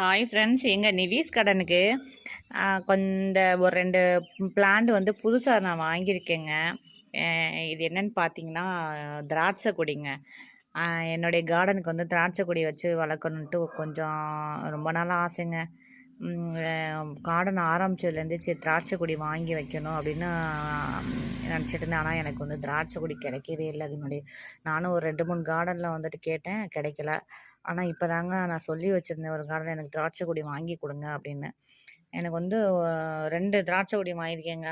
Hi friends எங்கள் நிவிஸ் கடனுக்கு? கொஞ்ச ஒரு ரெண்டு பிளான்ட் வந்து புதுசாக நான் வாங்கியிருக்கேங்க. இது என்னன்னு பார்த்தீங்கன்னா திராட்சை கொடிங்க. என்னுடைய கார்டனுக்கு வந்து திராட்சை கொடி வச்சு வளர்க்கணுன்ட்டு கொஞ்சம் ரொம்ப நாள் ஆசைங்க. கார்டன் ஆரம்பிச்சதுலேருந்து சரி திராட்சை கொடி வாங்கி வைக்கணும் அப்படின்னு நினச்சிட்டு இருந்தேன். ஆனால் எனக்கு வந்து திராட்சை கொடி கிடைக்கவே இல்லை. அதனுடைய நானும் ஒரு ரெண்டு மூணு கார்டனில் வந்துட்டு கேட்டேன் கிடைக்கல. ஆனால் இப்போ தாங்க நான் சொல்லி வச்சுருந்தேன் ஒரு காலத்தில் எனக்கு திராட்சை கொடி வாங்கி கொடுங்க அப்படின்னு. எனக்கு வந்து ரெண்டு திராட்சை கொடி வாங்கியிருக்கேங்க.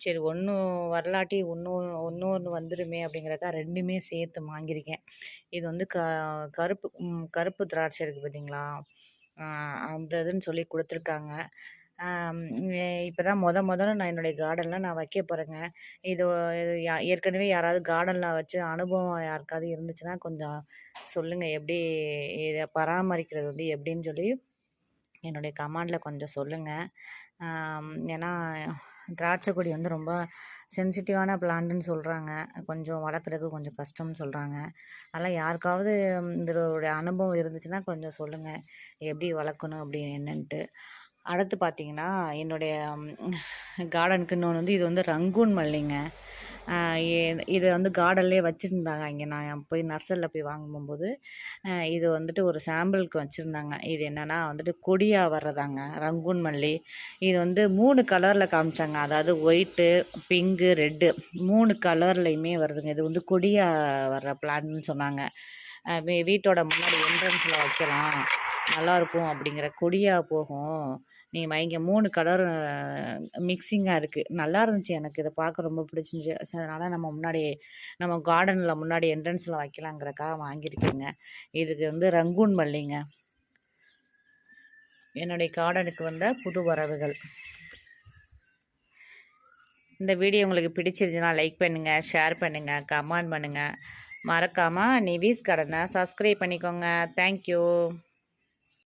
சரி ஒன்று வரலாட்டி இன்னும் இன்னொன்று வந்துடுமே அப்படிங்கிறக்கா ரெண்டுமே சேர்த்து வாங்கியிருக்கேன். இது வந்து க கருப்பு கருப்பு திராட்சை இருக்குது பார்த்தீங்களா அந்த இதுன்னு சொல்லி கொடுத்துருக்காங்க. இப்போ தான் முத முதல்ல நான் என்னுடைய கார்டனில் நான் வைக்க போகிறேங்க இது யா- ஏற்கனவே யாராவது கார்டனில் வச்சு அனுபவம் யாருக்காவது இருந்துச்சுன்னா கொஞ்சம் சொல்லுங்கள் எப்படி இதை பராமரிக்கிறது வந்து எப்படின்னு சொல்லி என்னுடைய கமாண்டில் கொஞ்சம் சொல்லுங்கள் ஏன்னா திராட்சை கொடி வந்து ரொம்ப சென்சிட்டிவான பிளான்ட்டுன்னு சொல்கிறாங்க கொஞ்சம் வளர்க்குறதுக்கு கொஞ்சம் கஷ்டம்னு சொல்கிறாங்க அதெல்லாம் யாருக்காவது இதோடைய அனுபவம் இருந்துச்சுன்னா கொஞ்சம் சொல்லுங்கள் எப்படி வளர்க்கணும் அப்படின்னு என்னன்ட்டு. அடுத்து பார்த்தீங்கன்னா என்னுடைய கார்டனுக்கு இன்னொன்று வந்து இது வந்து ரங்கூன் மல்லிங்க. ஆஹ் இது வந்து கார்டன்லேயே வச்சுருந்தாங்க. இங்கே நான் போய் நர்சரியில் போய் வாங்கும்போது இது வந்துட்டு ஒரு சாம்பிளுக்கு வச்சுருந்தாங்க. இது என்னென்னா வந்துட்டு கொடியாக வர்றதாங்க ரங்கூன் மல்லி. இது வந்து மூணு கலரில் காமிச்சாங்க. அதாவது ஒயிட்டு பிங்கு ரெட்டு மூணு கலர்லையுமே வருதுங்க. இது வந்து கொடியாக வர்ற பிளான்னு சொன்னாங்க. வீட்டோட முன்னாடி என்ட்ரன்ஸில் வைக்கலாம். நல்லாயிருக்கும் அப்படிங்கிற கொடியாக போகும். நீ வைங்க மூணு கலர் மிக்சிங்காக இருக்குது நல்லா இருந்துச்சு எனக்கு. இதை பார்க்க ரொம்ப பிடிச்சிருந்துச்சி. ஸோ அதனால் நம்ம முன்னாடி நம்ம கார்டனில் முன்னாடி என்ட்ரன்ஸில் வைக்கலாங்கிறக்காக வாங்கியிருக்கேங்க. இதுக்கு வந்து ரங்கூன் மல்லிங்க. என்னுடைய கார்டனுக்கு வந்த புது வரவுகள். இந்த வீடியோ உங்களுக்கு பிடிச்சிருந்துச்சுன்னா லைக் பண்ணுங்கள் ஷேர் பண்ணுங்கள் கமெண்ட் பண்ணுங்கள் மறக்காமல் நிவீஸ் கடனை சப்ஸ்கிரைப் பண்ணிக்கோங்க. தேங்க்யூ